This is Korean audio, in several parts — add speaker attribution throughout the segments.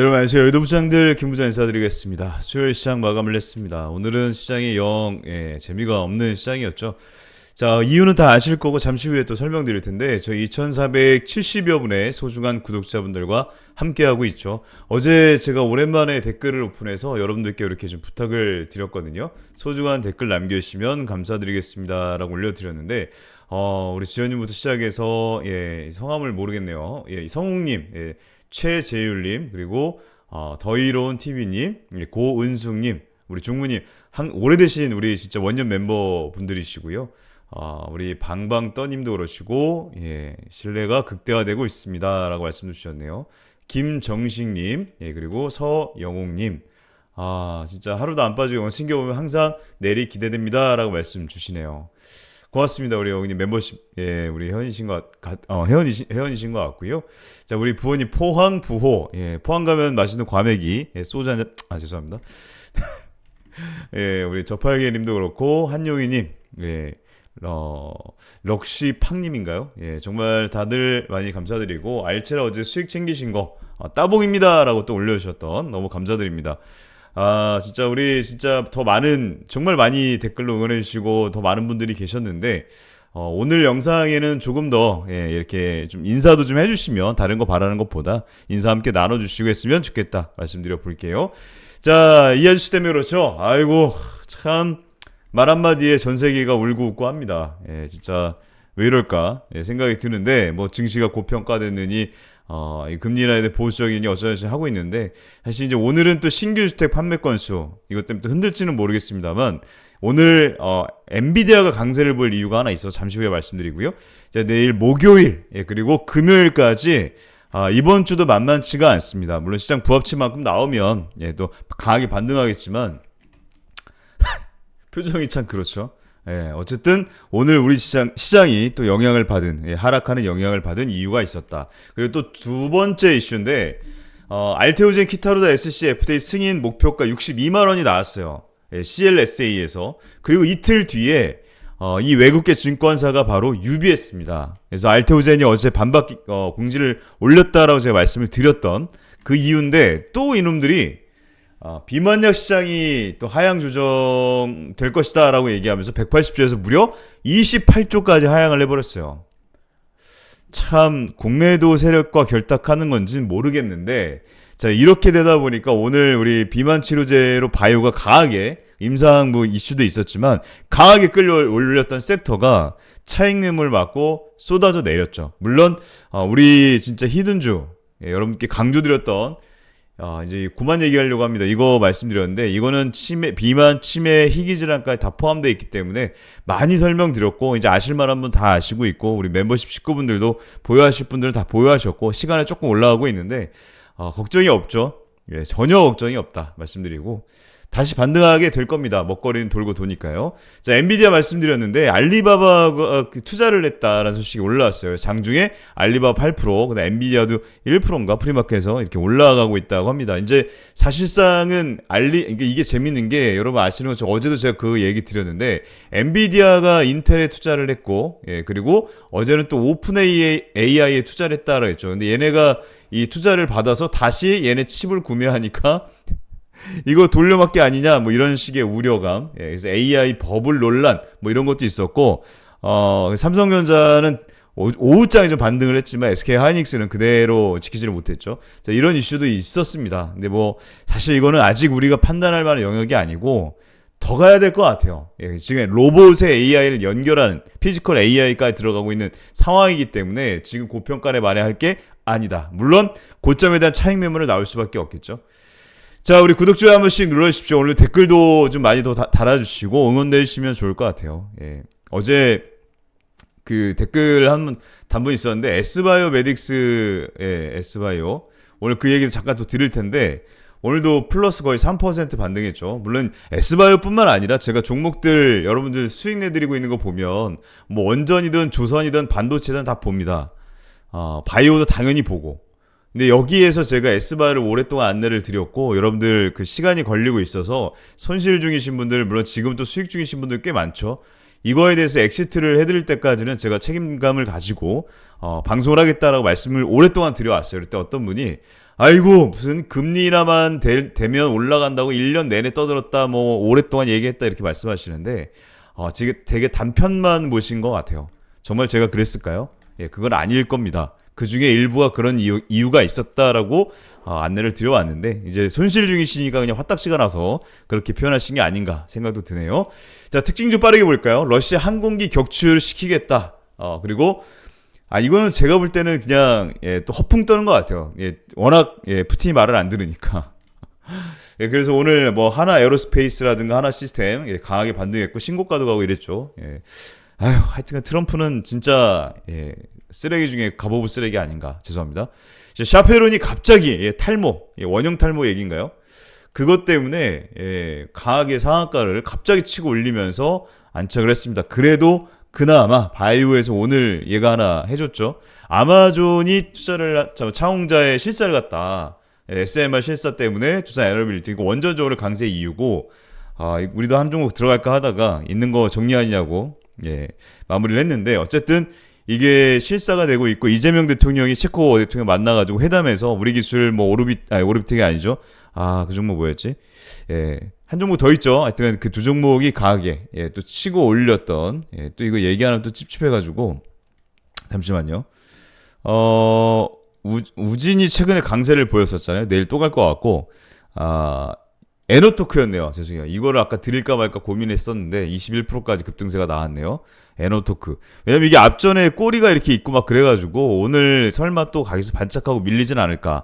Speaker 1: 여러분 안녕하세요. 여의도 부장들 김부장 인사드리겠습니다. 수요일 시장 마감을 했습니다. 오늘은 시장이 영 예, 재미가 없는 시장이었죠. 자 이유는 다 아실 거고 잠시 후에 또 설명드릴 텐데 저희 2,470여 분의 소중한 구독자분들과 함께하고 있죠. 어제 제가 오랜만에 댓글을 오픈해서 여러분들께 이렇게 좀 부탁을 드렸거든요. 소중한 댓글 남겨주시면 감사드리겠습니다라고 올려드렸는데 어, 우리 지현님부터 시작해서 예, 성함을 모르겠네요. 예, 성웅님, 예, 최재율님 그리고 어, 더이로운 TV님, 예, 고은숙님, 우리 중무님, 한, 오래되신 우리 진짜 원년 멤버 분들이시고요. 어, 우리 방방 떠님도 그러시고 예, 신뢰가 극대화되고 있습니다라고 말씀 주셨네요. 김정식님, 예, 그리고 서영옥님. 아, 진짜 하루도 안 빠지고 신겨보면 항상 내일이 기대됩니다라고 말씀 주시네요. 고맙습니다. 우리 어머님 멤버십, 예, 우리 혜원이신 것, 같, 어, 혜원이신, 혜원이신 것 같고요. 자, 우리 부모님 포항 부호, 예, 포항 가면 맛있는 과메기, 예, 소주 한 잔, 아, 죄송합니다. 예, 우리 저팔계 님도 그렇고, 한용희 님, 예, 어, 럭시 팡님인가요? 예, 정말 다들 많이 감사드리고, 알체라 어제 수익 챙기신 거, 어, 따봉입니다. 라고 또 올려주셨던, 너무 감사드립니다. 아, 진짜 우리 진짜 더 많은, 정말 많이 댓글로 응원해주시고, 더 많은 분들이 계셨는데, 어, 오늘 영상에는 조금 더, 예, 이렇게 좀 인사도 좀 해주시면, 다른 거 바라는 것보다 인사 함께 나눠주시고 했으면 좋겠다. 말씀드려 볼게요. 자, 이 아저씨 때문에 그렇죠? 아이고, 참, 말 한마디에 전 세계가 울고 웃고 합니다. 예, 진짜, 왜 이럴까? 예, 생각이 드는데, 뭐, 증시가 고평가됐느니, 어, 이 금리 인하에 대해 보수적이니 어쩌저쩌 하고 있는데, 사실 이제 오늘은 또 신규 주택 판매 건수, 이것 때문에 또 흔들지는 모르겠습니다만, 오늘, 어, 엔비디아가 강세를 볼 이유가 하나 있어서 잠시 후에 말씀드리고요. 자, 내일 목요일, 예, 그리고 금요일까지, 아, 이번 주도 만만치가 않습니다. 물론 시장 부합치만큼 나오면, 예, 또 강하게 반등하겠지만, 표정이 참 그렇죠. 예, 어쨌든 오늘 우리 시장 시장이 또 영향을 받은 예, 하락하는 영향을 받은 이유가 있었다. 그리고 또 두 번째 이슈인데 어, 알테오젠 키타로다 SC FDA 승인 목표가 62만 원이 나왔어요. 예, CLSA에서 그리고 이틀 뒤에 어, 이 외국계 증권사가 바로 UBS입니다. 그래서 알테오젠이 어제 반박 어, 공지를 올렸다라고 제가 말씀을 드렸던 그 이유인데 또 이놈들이 아, 비만약 시장이 또 하향 조정 될 것이다 라고 얘기하면서 180조에서 무려 28조까지 하향을 해버렸어요. 참 공매도 세력과 결탁하는 건지는 모르겠는데 자 이렇게 되다 보니까 오늘 우리 비만 치료제로 바이오가 강하게 임상부 이슈도 있었지만 강하게 끌려 올렸던 섹터가 차익 매물 맞고 쏟아져 내렸죠. 물론 어, 우리 진짜 히든주 예, 여러분께 강조드렸던 아, 이제 그만 얘기하려고 합니다. 이거 말씀드렸는데 이거는 치매, 비만, 치매, 희귀 질환까지 다 포함되어 있기 때문에 많이 설명드렸고 이제 아실 만한 분 다 아시고 있고 우리 멤버십 식구분들도 보유하실 분들은 다 보유하셨고 시간에 조금 올라가고 있는데 어, 걱정이 없죠. 예, 전혀 걱정이 없다 말씀드리고 다시 반등하게 될 겁니다. 먹거리는 돌고 도니까요. 자, 엔비디아 말씀드렸는데 알리바바가 그 투자를 했다라는 소식이 올라왔어요. 장중에 알리바바 8%, 그다음 엔비디아도 1%인가 프리마켓에서 이렇게 올라가고 있다고 합니다. 이제 사실상은 알리 이게 재밌는 게 여러분 아시는 것처럼 어제도 제가 그 얘기 드렸는데 엔비디아가 인텔에 투자를 했고 예, 그리고 어제는 또 오픈 AI에 투자를 했다라 했죠. 근데 얘네가 이 투자를 받아서 다시 얘네 칩을 구매하니까 이거 돌려막기 아니냐 뭐 이런 식의 우려감. 예, 그래서 AI 버블 논란 뭐 이런 것도 있었고 어 삼성전자는 오후장에 좀 반등을 했지만 SK 하이닉스는 그대로 지키지를 못했죠. 자, 이런 이슈도 있었습니다. 근데 뭐 사실 이거는 아직 우리가 판단할 만한 영역이 아니고 더 가야 될 것 같아요. 예, 지금 로봇의 AI를 연결하는 피지컬 AI까지 들어가고 있는 상황이기 때문에 지금 고평가를 말해야 할게 아니다. 물론 고점에 대한 차익 매물을 나올 수밖에 없겠죠. 자, 우리 구독, 좋아요 한 번씩 눌러주십시오. 오늘 댓글도 좀 많이 더 다, 달아주시고 응원해주시면 좋을 것 같아요. 예. 어제 그 댓글 한 분, 단분 있었는데, S바이오 메딕스, 예, S바이오. 오늘 그 얘기도 잠깐 또 드릴 텐데, 오늘도 플러스 거의 3% 반등했죠. 물론 S바이오뿐만 아니라 제가 종목들 여러분들 수익 내드리고 있는 거 보면 뭐 원전이든 조선이든 반도체든 다 봅니다. 어, 바이오도 당연히 보고 근데 여기에서 제가 S바를 오랫동안 안내를 드렸고 여러분들 그 시간이 걸리고 있어서 손실 중이신 분들 물론 지금 또 수익 중이신 분들 꽤 많죠. 이거에 대해서 엑시트를 해드릴 때까지는 제가 책임감을 가지고 어, 방송을 하겠다라고 말씀을 오랫동안 드려왔어요. 그때 어떤 분이 아이고 무슨 금리 인하만 되, 면 올라간다고 1년 내내 떠들었다 뭐 오랫동안 얘기했다 이렇게 말씀하시는데 어, 지금 되게 단편만 보신 것 같아요. 정말 제가 그랬을까요? 예, 그건 아닐 겁니다. 그 중에 일부가 그런 이유, 이유가 있었다라고 어, 안내를 드려왔는데 이제 손실 중이시니까 그냥 화딱지가 나서 그렇게 표현하신 게 아닌가 생각도 드네요. 자 특징 좀 빠르게 볼까요? 러시아 항공기 격추를 시키겠다. 어, 그리고 아 이거는 제가 볼 때는 그냥 예, 또 허풍 떠는 것 같아요. 예, 워낙 예, 푸틴이 말을 안 들으니까. 예, 그래서 오늘 뭐 하나 에어로스페이스라든가 하나 시스템 예, 강하게 반등했고 신고가도 가고 이랬죠. 예. 아휴 하여튼 트럼프는 진짜 예, 쓰레기 중에 갑오브 쓰레기 아닌가 죄송합니다. 샤페론이 갑자기 예, 탈모 예, 원형 탈모 얘기인가요? 그것 때문에 예, 강하게 상한가를 갑자기 치고 올리면서 안착을 했습니다. 그래도 그나마 바이오에서 오늘 얘가 하나 해줬죠. 아마존이 투자를 차홍자의 실사를 갖다 SMR 실사 때문에 두산 에너빌리티 원전적으로 강세 이유고 아, 우리도 한 종목 들어갈까 하다가 있는 거 정리하냐고 예, 마무리를 했는데 어쨌든 이게 실사가 되고 있고 이재명 대통령이 체코 대통령 만나가지고 회담에서 우리 기술 뭐 오르빗 아니 오르비텍이 아니죠 아 그 종목 뭐였지 예. 한 종목 더 있죠. 하여튼 그 두 종목이 강하게 예, 또 치고 올렸던 예, 또 이거 얘기하면 또 찝찝해가지고 잠시만요. 어 우, 우진이 최근에 강세를 보였었잖아요. 내일 또 갈 것 같고 아 에노토크였네요. 죄송해요. 이거를 아까 드릴까 말까 고민했었는데 21%까지 급등세가 나왔네요. 에노토크. 왜냐면 이게 앞전에 꼬리가 이렇게 있고 막 그래가지고 오늘 설마 또 가기서 반짝하고 밀리진 않을까.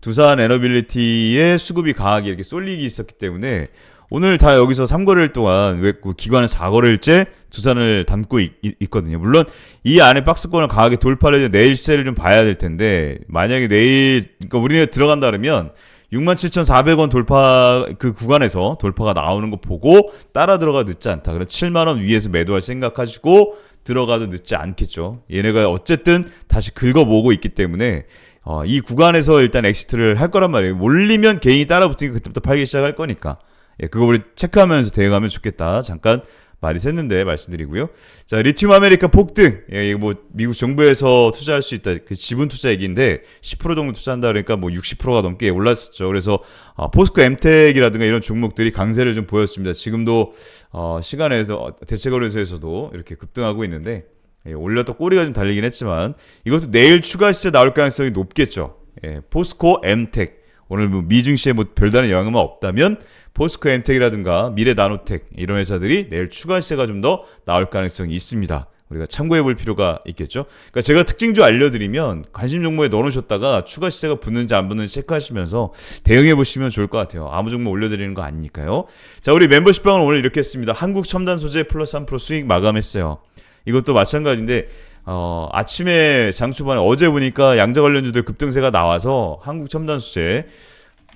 Speaker 1: 두산 에너빌리티의 수급이 강하게 이렇게 쏠리기 있었기 때문에 오늘 다 여기서 3거래일 동안 왜그 기관은 4거래일째 두산을 담고 있, 거든요 물론 이 안에 박스권을 강하게 돌파를 해서 내일 시세를 좀 봐야 될 텐데 만약에 내일 그러니까 우리가 들어간다 그러면 67,400원 돌파 그 구간에서 돌파가 나오는 거 보고 따라 들어가 늦지 않다. 그럼 7만 원 위에서 매도할 생각하시고 들어가도 늦지 않겠죠. 얘네가 어쨌든 다시 긁어모으고 있기 때문에 어, 이 구간에서 일단 엑시트를 할 거란 말이에요. 몰리면 개인이 따라 붙으니까 그때부터 팔기 시작할 거니까. 예, 그거 우리 체크하면서 대응하면 좋겠다. 잠깐 말이 샜는데 말씀드리고요. 자, 리튬 아메리카 폭등. 예, 이거 뭐 미국 정부에서 투자할 수 있다. 그 지분 투자 얘기인데 10% 정도 투자한다 그러니까 뭐 60%가 넘게 올랐었죠. 그래서 어, 포스코 엠텍이라든가 이런 종목들이 강세를 좀 보였습니다. 지금도 어, 시간에서 대체거래소에서도 이렇게 급등하고 있는데 예, 올렸다 꼬리가 좀 달리긴 했지만 이것도 내일 추가 시세 나올 가능성이 높겠죠. 예, 포스코 엠텍 오늘 뭐 미증시에 뭐 별다른 영향은 없다면 포스코 엠텍이라든가 미래 나노텍 이런 회사들이 내일 추가 시세가 좀 더 나올 가능성이 있습니다. 우리가 참고해 볼 필요가 있겠죠. 그러니까 제가 특징 좀 알려드리면 관심 종목에 넣어놓으셨다가 추가 시세가 붙는지 안 붙는지 체크하시면서 대응해 보시면 좋을 것 같아요. 아무 종목 올려드리는 거 아니니까요. 자, 우리 멤버십 방은 오늘 이렇게 했습니다. 한국 첨단 소재 플러스 3% 수익 마감했어요. 이것도 마찬가지인데 어, 아침에 장초반에 어제 보니까 양자 관련주들 급등세가 나와서 한국 첨단 소재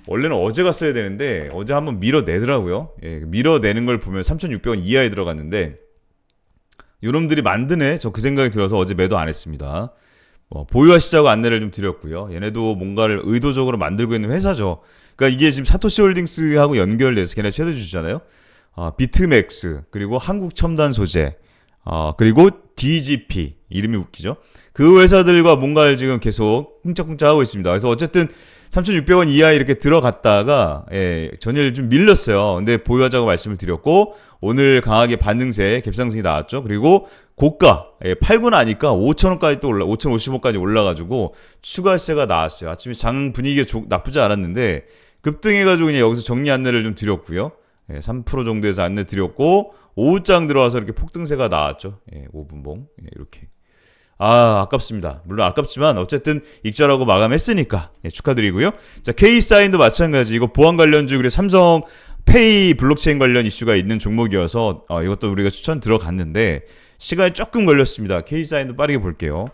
Speaker 1: 원래는 어제 갔어야 되는데 어제 한번 밀어내더라고요. 예, 밀어내는 걸 보면 3,600원 이하에 들어갔는데 요놈들이 만드네. 저 그 생각이 들어서 어제 매도 안 했습니다. 뭐 보유하시자고 안내를 좀 드렸고요. 얘네도 뭔가를 의도적으로 만들고 있는 회사죠. 그러니까 이게 지금 사토시 홀딩스하고 연결돼서 걔네 최대 주주잖아요. 어, 비트맥스 그리고 한국 첨단 소재 어, 그리고 DGP 이름이 웃기죠. 그 회사들과 뭔가를 지금 계속 쿵짝쿵짝 하고 있습니다. 그래서 어쨌든 3,600원 이하 이렇게 들어갔다가 예, 전일 좀 밀렸어요. 근데 보유하자고 말씀을 드렸고 오늘 강하게 반등세 갭상승이 나왔죠. 그리고 고가 예, 팔고 나니까 5,000원까지 또 올라 5,050원까지 올라가지고 추가세가 나왔어요. 아침에 장 분위기가 조, 나쁘지 않았는데 급등해가지고 그냥 여기서 정리 안내를 좀 드렸고요. 예, 3% 정도에서 안내 드렸고 오후장 들어와서 이렇게 폭등세가 나왔죠. 예, 5분봉 예, 이렇게. 아, 아깝습니다. 물론 아깝지만 어쨌든 익절하고 마감했으니까 예, 축하드리고요. 자, K사인도 마찬가지. 이거 보안 관련주 그리고 삼성 페이 블록체인 관련 이슈가 있는 종목이어서 어, 이것도 우리가 추천 들어갔는데 시간이 조금 걸렸습니다. K사인도 빠르게 볼게요.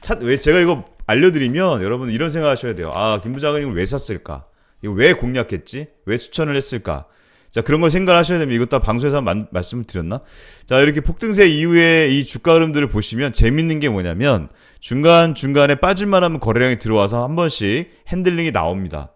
Speaker 1: 차, 왜 제가 이거 알려드리면 여러분 이런 생각하셔야 돼요. 아, 김 부장은 이걸 왜 샀을까? 이거 왜 공략했지? 왜 추천을 했을까? 자, 그런 걸 생각하셔야 됩니다. 이것 다 방송에서 만, 말씀을 드렸나? 자, 이렇게 폭등세 이후에 이 주가 흐름들을 보시면 재밌는 게 뭐냐면 중간중간에 빠질만 하면 거래량이 들어와서 한 번씩 핸들링이 나옵니다.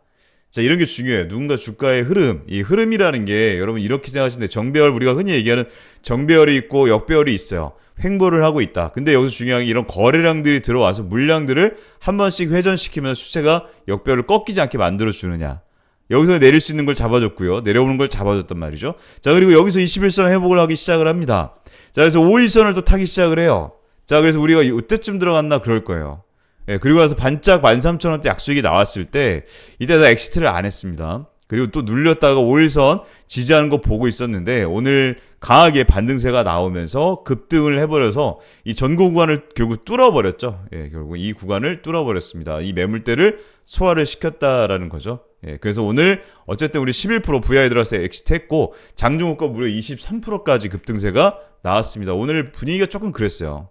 Speaker 1: 자, 이런 게 중요해요. 누군가 주가의 흐름. 이 흐름이라는 게 여러분 이렇게 생각하시면 돼요. 정배열, 우리가 흔히 얘기하는 정배열이 있고 역배열이 있어요. 횡보를 하고 있다. 근데 여기서 중요한 게 이런 거래량들이 들어와서 물량들을 한 번씩 회전시키면서 추세가 역배열을 꺾이지 않게 만들어 주느냐. 여기서 내릴 수 있는 걸 잡아줬고요. 내려오는 걸 잡아줬단 말이죠. 자, 그리고 여기서 21선 회복을 하기 시작을 합니다. 자, 그래서 5일선을 또 타기 시작을 해요. 자, 그래서 우리가 이때쯤 들어갔나 그럴 거예요. 예, 그리고 나서 반짝 13,000원대 약수익이 나왔을 때 이때 다 엑시트를 안 했습니다. 그리고 또 눌렸다가 5일선 지지하는 거 보고 있었는데 오늘 강하게 반등세가 나오면서 급등을 해버려서 이 전고 구간을 결국 뚫어버렸죠. 예, 결국 이 구간을 뚫어버렸습니다. 이 매물대를 소화를 시켰다라는 거죠. 예, 그래서 오늘 어쨌든 우리 11% VI 들어서 엑시트 했고 장중호가 무려 23%까지 급등세가 나왔습니다. 오늘 분위기가 조금 그랬어요.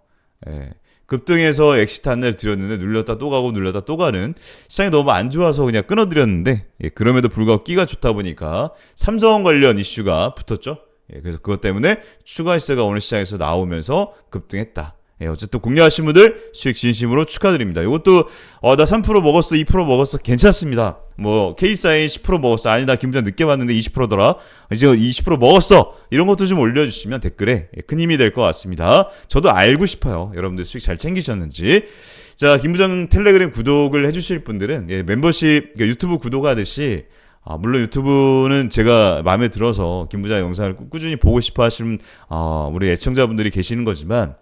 Speaker 1: 예. 급등해서 엑시트 안내를 드렸는데 눌렸다 또 가고 눌렸다 또 가는 시장이 너무 안 좋아서 그냥 끊어드렸는데 예, 그럼에도 불구하고 끼가 좋다 보니까 삼성 관련 이슈가 붙었죠. 예, 그래서 그것 때문에 추가 시세가 오늘 시장에서 나오면서 급등했다. 예, 어쨌든 공략하신 분들 수익 진심으로 축하드립니다. 이것도 어, 나 3% 먹었어, 2% 먹었어, 괜찮습니다. 뭐 K사인 10% 먹었어, 아니 나 김부장 늦게 봤는데 20%더라. 이제 20% 먹었어. 이런 것도 좀 올려주시면 댓글에 예, 큰 힘이 될 것 같습니다. 저도 알고 싶어요. 여러분들 수익 잘 챙기셨는지. 자, 김부장 텔레그램 구독을 해주실 분들은 예, 멤버십 그러니까 유튜브 구독하듯이 아, 물론 유튜브는 제가 마음에 들어서 김부장 영상을 꾸- 꾸준히 보고 싶어 하시는 어, 우리 애청자분들이 계시는 거지만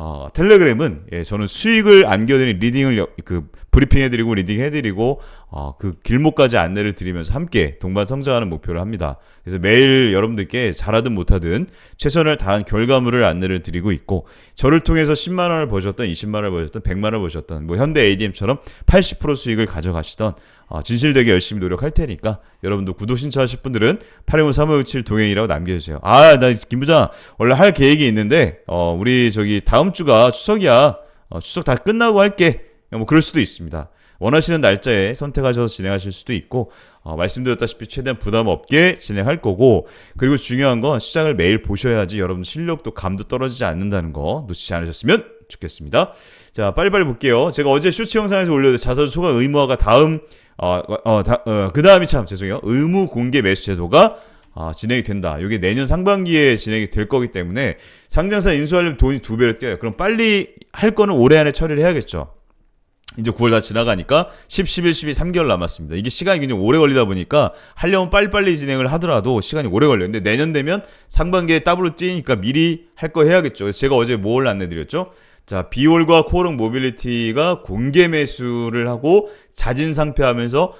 Speaker 1: 어, 텔레그램은 예, 저는 수익을 안겨드린 리딩을 여- 그 브리핑해드리고 리딩해드리고 어, 그 길목까지 안내를 드리면서 함께 동반 성장하는 목표를 합니다. 그래서 매일 여러분들께 잘하든 못하든 최선을 다한 결과물을 안내를 드리고 있고 저를 통해서 10만 원을 버셨던 20만 원을 버셨던 100만 원을 버셨던 뭐 현대 ADM처럼 80% 수익을 가져가시던 어, 진실되게 열심히 노력할 테니까 여러분도 구독 신청하실 분들은 815-3567 동행이라고 남겨주세요. 아, 나 김부장 원래 할 계획이 있는데 어, 우리 저기 다음 주가 추석이야. 어, 추석 다 끝나고 할게. 뭐 그럴 수도 있습니다. 원하시는 날짜에 선택하셔서 진행하실 수도 있고 어, 말씀드렸다시피 최대한 부담 없게 진행할 거고 그리고 중요한 건 시장을 매일 보셔야지 여러분 실력도 감도 떨어지지 않는다는 거 놓치지 않으셨으면 좋겠습니다. 자 빨리빨리 볼게요. 제가 어제 쇼츠 영상에서 올려도 자사주 소각 의무화가 다음 어, 어, 다, 어, 그 다음이 참 죄송해요. 의무 공개 매수 제도가 아, 진행이 된다. 이게 내년 상반기에 진행이 될 거기 때문에 상장사 인수하려면 돈이 두 배로 뛰어요. 그럼 빨리 할 거는 올해 안에 처리를 해야겠죠. 이제 9월 다 지나가니까 10, 11, 12, 3개월 남았습니다. 이게 시간이 굉장히 오래 걸리다 보니까 하려면 빨리빨리 진행을 하더라도 시간이 오래. 근데 내년 되면 상반기에 더블로 뛰니까 미리 할 거 해야겠죠. 제가 어제 뭘 안내드렸죠? 자, 비올과 코오롱 모빌리티가 공개 매수를 하고 자진 상패하면서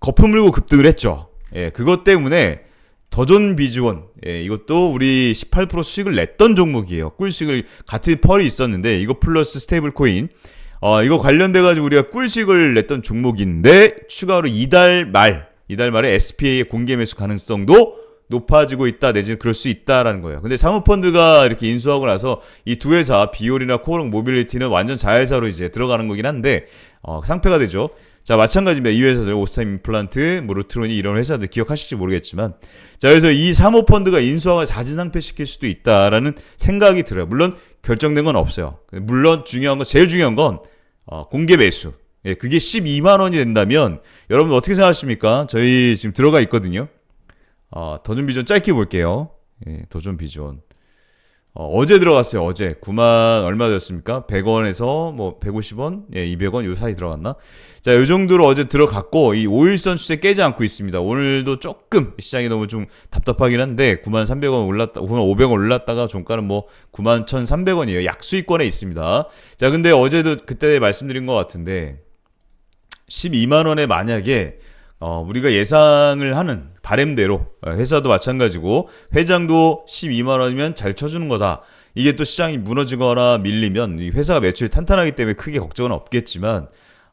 Speaker 1: 거품 물고 급등을 했죠. 예, 그것 때문에 더존 비즈원 예, 이것도 우리 18% 수익을 냈던 종목이에요. 꿀 수익을 같은 펄이 있었는데 이거 플러스 스테이블 코인 어, 이거 관련돼 가지고 우리가 꿀수익을 냈던 종목인데 추가로 이달 말 이달 말에 SPA의 공개 매수 가능성도 높아지고 있다 내지는 그럴 수 있다라는 거예요. 근데 사모펀드가 이렇게 인수하고 나서 이 두 회사 비올이나 코오롱 모빌리티는 완전 자회사로 이제 들어가는 거긴 한데 어, 상패가 되죠. 자 마찬가지입니다. 이 회사들 오스타임 임플란트, 뭐 루트론이 이런 회사들 기억하실지 모르겠지만 자 그래서 이 사모펀드가 인수하고 자진상패시킬 수도 있다라는 생각이 들어요. 물론 결정된 건 없어요. 물론 중요한 건 제일 중요한 건 어, 공개 매수. 예, 그게 12만 원이 된다면 여러분 어떻게 생각하십니까? 저희 지금 들어가 있거든요. 어, 더존 비전 짧게 볼게요. 예, 더존 비전. 어, 제 들어갔어요. 어제 9만 얼마 들었습니까? 100원에서 뭐 150원, 예, 200원 요 사이 들어갔나? 자, 요 정도로 어제 들어갔고 이 5일선 추세 깨지 않고 있습니다. 오늘도 조금 시장이 너무 좀 답답하긴 한데 9만 300원 올랐다, 9만 500원 올랐다가 종가는 뭐 9만 1,300원이에요. 약 수익권에 있습니다. 자, 근데 어제도 그때 말씀드린 것 같은데 12만 원에 만약에 어, 우리가 예상을 하는 바램대로 어, 회사도 마찬가지고 회장도 12만 원이면 잘 쳐주는 거다. 이게 또 시장이 무너지거나 밀리면 이 회사가 매출이 탄탄하기 때문에 크게 걱정은 없겠지만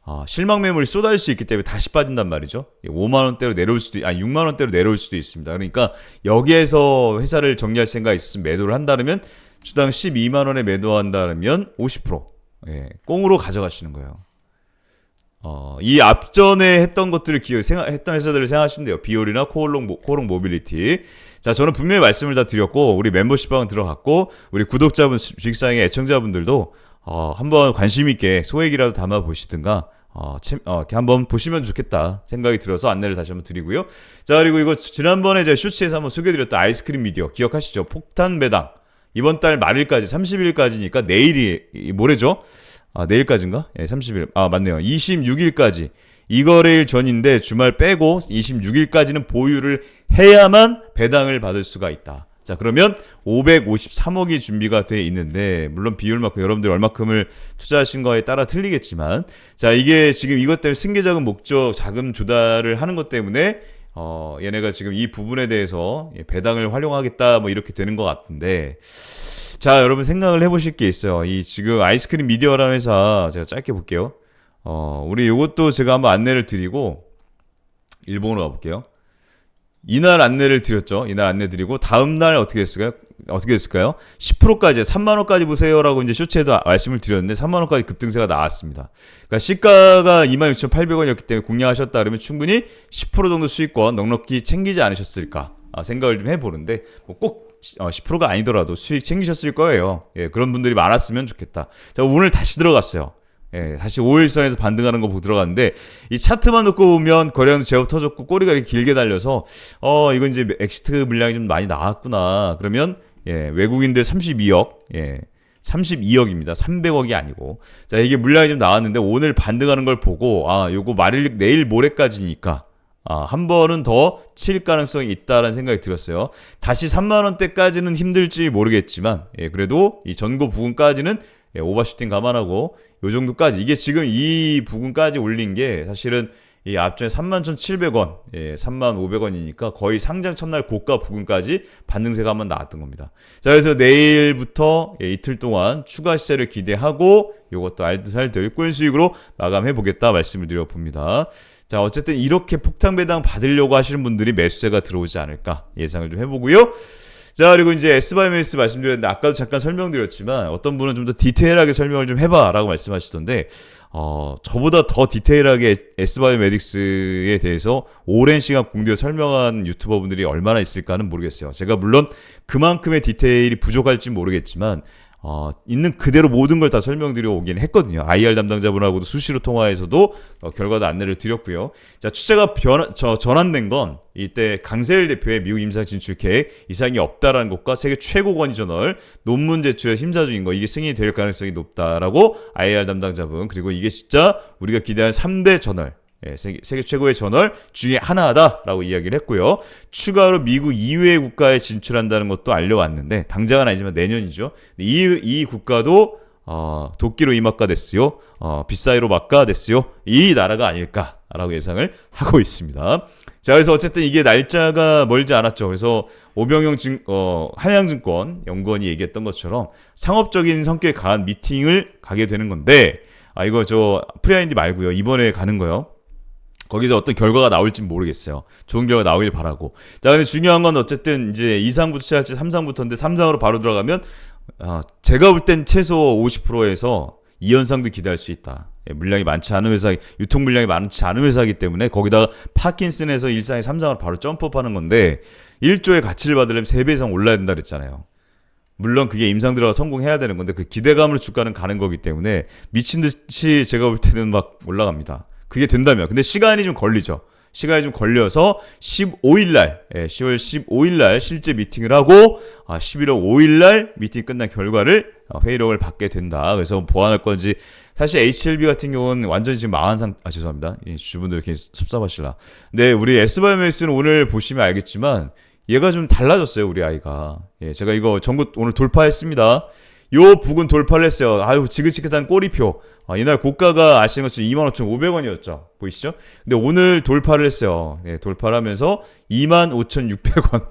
Speaker 1: 어, 실망 매물이 쏟아질 수 있기 때문에 다시 빠진단 말이죠. 5만 원대로 내려올 수도, 있- 아니 6만 원대로 내려올 수도 있습니다. 그러니까 여기에서 회사를 정리할 생각이 있으면 매도를 한다면 주당 12만 원에 매도한다면 50% 예, 꽁으로 가져가시는 거예요. 어, 이 앞전에 했던 것들을 기억, 생각, 했던 회사들을 생각하시면 돼요. 비올이나 코올롱, 모- 코롱 모빌리티. 자, 저는 분명히 말씀을 다 드렸고, 우리 멤버십 방은 들어갔고, 우리 구독자분, 주식사항의 애청자분들도, 어, 한번 관심있게 소액이라도 담아보시든가, 어, 참, 어, 이렇게 한번 보시면 좋겠다 생각이 들어서 안내를 다시 한번 드리고요. 자, 그리고 이거 지난번에 제가 쇼츠에서 한번 소개해드렸던 아이스크림 미디어 기억하시죠? 폭탄 배당. 이번 달 말일까지 30일까지니까 내일이 이- 모레죠? 아, 내일까지인가? 예, 30일. 아, 맞네요. 26일까지. 이거래일 전인데 주말 빼고 26일까지는 보유를 해야만 배당을 받을 수가 있다. 자, 그러면 553억이 준비가 돼 있는데 물론 비율만큼 여러분들 얼마큼을 투자하신 거에 따라 틀리겠지만 자, 이게 지금 이것 때문에 승계자금 목적 자금 조달을 하는 것 때문에 어, 얘네가 지금 이 부분에 대해서 예, 배당을 활용하겠다 뭐 이렇게 되는 것 같은데 자, 여러분 생각을 해보실 게 있어요. 이 지금 아이스크림 미디어라는 회사 제가 짧게 볼게요. 어, 우리 요것도 제가 한번 안내를 드리고 일본으로 가볼게요. 이날 안내를 드렸죠. 이날 안내 드리고 다음 날 어떻게 했을까요? 어떻게 했을까요? 10%까지 3만 원까지 보세요라고 이제 쇼츠에도 말씀을 드렸는데 3만 원까지 급등세가 나왔습니다. 그러니까 시가가 26,800원이었기 때문에 공략하셨다 그러면 충분히 10% 정도 수익권 넉넉히 챙기지 않으셨을까 아, 생각을 좀 해보는데 뭐꼭 10%가 아니더라도 수익 챙기셨을 거예요. 예, 그런 분들이 많았으면 좋겠다. 자, 오늘 다시 들어갔어요. 예, 다시 5일선에서 반등하는 거 보고 들어갔는데 이 차트만 놓고 보면 거래량도 제법 터졌고 꼬리가 이렇게 길게 달려서 어 이건 이제 엑시트 물량이 좀 많이 나왔구나. 그러면 예, 외국인들 32억 예. 32억입니다. 300억이 아니고. 자, 이게 물량이 좀 나왔는데 오늘 반등하는 걸 보고 아, 요거 말일 내일 모레까지니까 아, 한 번은 더 칠 가능성이 있다라는 생각이 들었어요. 다시 3만 원대까지는 힘들지 모르겠지만 예, 그래도 이 전고 부근까지는 예, 오버슈팅 감안하고 요 정도까지 이게 지금 이 부근까지 올린 게 사실은 이 앞전에 31,700원, 예, 35,500원이니까 거의 상장 첫날 고가 부근까지 반등세가 한번 나왔던 겁니다. 자, 그래서 내일부터 예, 이틀 동안 추가 시세를 기대하고 요것도 알듯알듯 꿀 수익으로 마감해 보겠다 말씀을 드려 봅니다. 자, 어쨌든 이렇게 폭탄 배당 받으려고 하시는 분들이 매수세가 들어오지 않을까 예상을 좀 해보고요. 자, 그리고 이제 S바이오메스 말씀드렸는데, 아까도 잠깐 설명드렸지만, 어떤 분은 좀 더 디테일하게 설명을 좀 해봐, 라고 말씀하시던데, 어, 저보다 더 디테일하게 S바이오메딕스에 대해서 오랜 시간 공개해 설명한 유튜버 분들이 얼마나 있을까는 모르겠어요. 제가 물론 그만큼의 디테일이 부족할지 모르겠지만, 어, 있는 그대로 모든 걸 다 설명드려 오긴 했거든요. IR 담당자분하고도 수시로 통화해서도 어, 결과도 안내를 드렸고요. 자, 추세가 변, 저, 전환된 건 이때 강세일 대표의 미국 임상 진출 계획 이상이 없다라는 것과 세계 최고 권위 저널 논문 제출에 심사 중인 거 이게 승인이 될 가능성이 높다라고 IR 담당자분 그리고 이게 진짜 우리가 기대한 3대 저널 예, 세계, 세계 최고의 저널 중에 하나다라고 이야기를 했고요. 추가로 미국 이외의 국가에 진출한다는 것도 알려왔는데 당장은 아니지만 내년이죠. 이, 이 국가도 어, 도끼로 이막가 됐어요. 어, 빗사이로 막가 됐어요. 이 나라가 아닐까라고 예상을 하고 있습니다. 자, 그래서 어쨌든 이게 날짜가 멀지 않았죠. 그래서 오병영 증, 어, 한양증권 연구원이 얘기했던 것처럼 상업적인 성격이 강한 미팅을 가게 되는 건데, 아, 이거 저 프리아인디 말고요. 이번에 가는 거요. 거기서 어떤 결과가 나올지 모르겠어요. 좋은 결과 나오길 바라고. 자, 근데 중요한 건 어쨌든 이제 2상부터 시작할지 3상부터인데 3상으로 바로 들어가면 아, 제가 볼 땐 최소 50%에서 2연상도 기대할 수 있다. 예, 물량이 많지 않은 회사, 유통 물량이 많지 않은 회사이기 때문에 거기다가 파킨슨에서 1상에 3상으로 바로 점프업하는 건데 1조의 가치를 받으려면 3배 이상 올라야 된다 그랬잖아요. 물론 그게 임상 들어가 성공해야 되는 건데 그 기대감으로 주가는 가는 거기 때문에 미친 듯이 제가 볼 때는 막 올라갑니다. 그게 된다면 근데 시간이 좀 걸리죠. 시간이 좀 걸려서 15일 날, 예, 10월 15일 날 실제 미팅을 하고 아, 11월 5일 날 미팅 끝난 결과를 어, 회의록을 받게 된다. 그래서 보완할 건지 사실 HLB 같은 경우는 완전히 지금 망한 상, 아 죄송합니다. 이 주분들 이렇게 섭섭하실라. 네, 우리 S바이오메스는 오늘 보시면 알겠지만 얘가 좀 달라졌어요, 우리 아이가. 예, 제가 이거 전국 오늘 돌파했습니다. 요 부근 돌파를 했어요. 아유, 지긋지긋한 꼬리표. 아, 이날 고가가 아시는 것처럼 25,500원이었죠. 보이시죠? 근데 오늘 돌파를 했어요. 예, 돌파를 하면서 25,600원.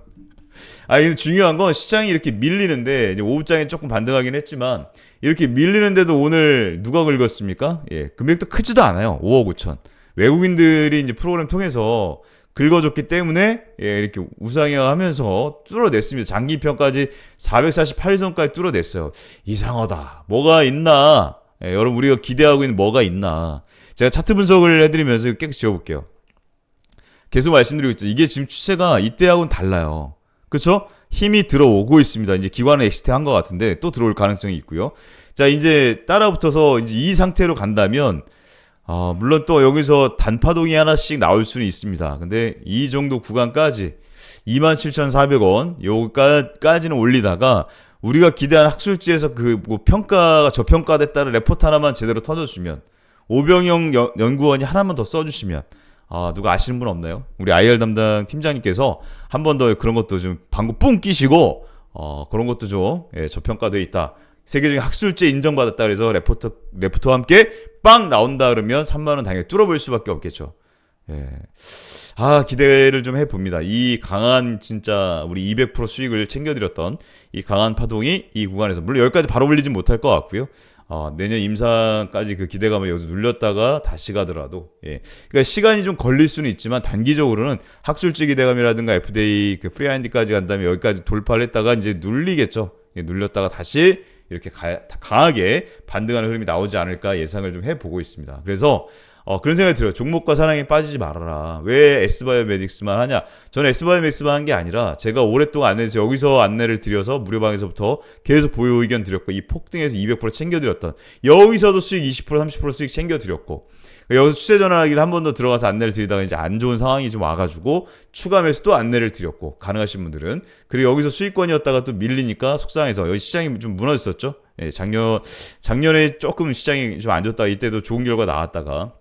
Speaker 1: 아, 이거 중요한 건 시장이 이렇게 밀리는데, 이제 오후장에 조금 반등하긴 했지만, 이렇게 밀리는데도 오늘 누가 긁었습니까? 예, 금액도 크지도 않아요. 5억 5천. 외국인들이 이제 프로그램 통해서 긁어줬기 때문에 예, 이렇게 우상향하면서 뚫어냈습니다. 장기평까지 448선까지 뚫어냈어요. 이상하다. 뭐가 있나? 예, 여러분 우리가 기대하고 있는 뭐가 있나? 제가 차트 분석을 해드리면서 깨끗이 지워볼게요. 계속 말씀드리고 있죠. 이게 지금 추세가 이때하고는 달라요. 그렇죠? 힘이 들어오고 있습니다. 이제 기관은 엑시트 한 것 같은데 또 들어올 가능성이 있고요. 자 이제 따라붙어서 이제 이 상태로 간다면 아, 물론 또 여기서 단파동이 하나씩 나올 수는 있습니다. 근데 이 정도 구간까지 27,400원 요까지는 올리다가 우리가 기대한 학술지에서 그 뭐 평가가 저평가됐다는 레포트 하나만 제대로 터져주면 오병영 연- 연구원이 하나만 더 써주시면 아 누가 아시는 분 없나요? 우리 IR 담당 팀장님께서 한 번 더 그런 것도 좀 방구 뿡 끼시고 어 그런 것도 좀 예, 저평가돼 있다. 세계적인 학술제 인정받았다 그래서 레포트 레포트와 함께 빵 나온다 그러면 3만 원 당연히 뚫어볼 수밖에 없겠죠. 예. 아 기대를 좀 해봅니다. 이 강한 진짜 우리 200% 수익을 챙겨드렸던 이 강한 파동이 이 구간에서 물론 여기까지 바로 올리진 못할 것 같고요. 어, 내년 임상까지 그 기대감을 여기서 눌렸다가 다시 가더라도 예. 그러니까 시간이 좀 걸릴 수는 있지만 단기적으로는 학술지 기대감이라든가 FDA 그 프리하인드까지 간 다음에 여기까지 돌파를 했다가 이제 눌리겠죠. 예, 눌렸다가 다시 이렇게 가- 강하게 반등하는 흐름이 나오지 않을까 예상을 좀 해보고 있습니다. 그래서 어, 그런 생각이 들어요. 종목과 사랑에 빠지지 말아라. 왜 S바이오메딕스만 하냐? 저는 S바이오메딕스만 한 게 아니라 제가 오랫동안 안내해서 여기서 안내를 드려서 무료방에서부터 계속 보유 의견 드렸고 이 폭등에서 200% 챙겨드렸던 여기서도 수익 20% 30% 수익 챙겨드렸고 여기서 추세 전환하기를 한 번 더 들어가서 안내를 드리다가 이제 안 좋은 상황이 좀 와가지고 추가 매수 또 안내를 드렸고 가능하신 분들은 그리고 여기서 수익권이었다가 또 밀리니까 속상해서 여기 시장이 좀 무너졌었죠. 예, 작년 작년에 조금 시장이 좀 안 좋다가 이때도 좋은 결과 나왔다가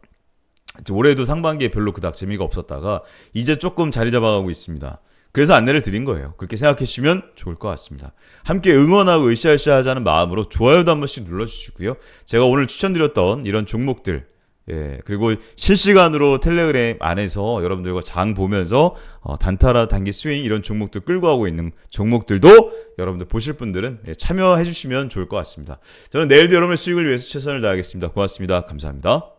Speaker 1: 올해도 상반기에 별로 그닥 재미가 없었다가 이제 조금 자리 잡아가고 있습니다. 그래서 안내를 드린 거예요. 그렇게 생각해 주시면 좋을 것 같습니다. 함께 응원하고 으쌰으쌰 하자는 마음으로 좋아요도 한 번씩 눌러주시고요. 제가 오늘 추천드렸던 이런 종목들, 예, 그리고 실시간으로 텔레그램 안에서 여러분들과 장 보면서 어, 단타라 단기 스윙 이런 종목들 끌고 가고 있는 종목들도 여러분들 보실 분들은 예, 참여해 주시면 좋을 것 같습니다. 저는 내일도 여러분의 수익을 위해서 최선을 다하겠습니다. 고맙습니다. 감사합니다.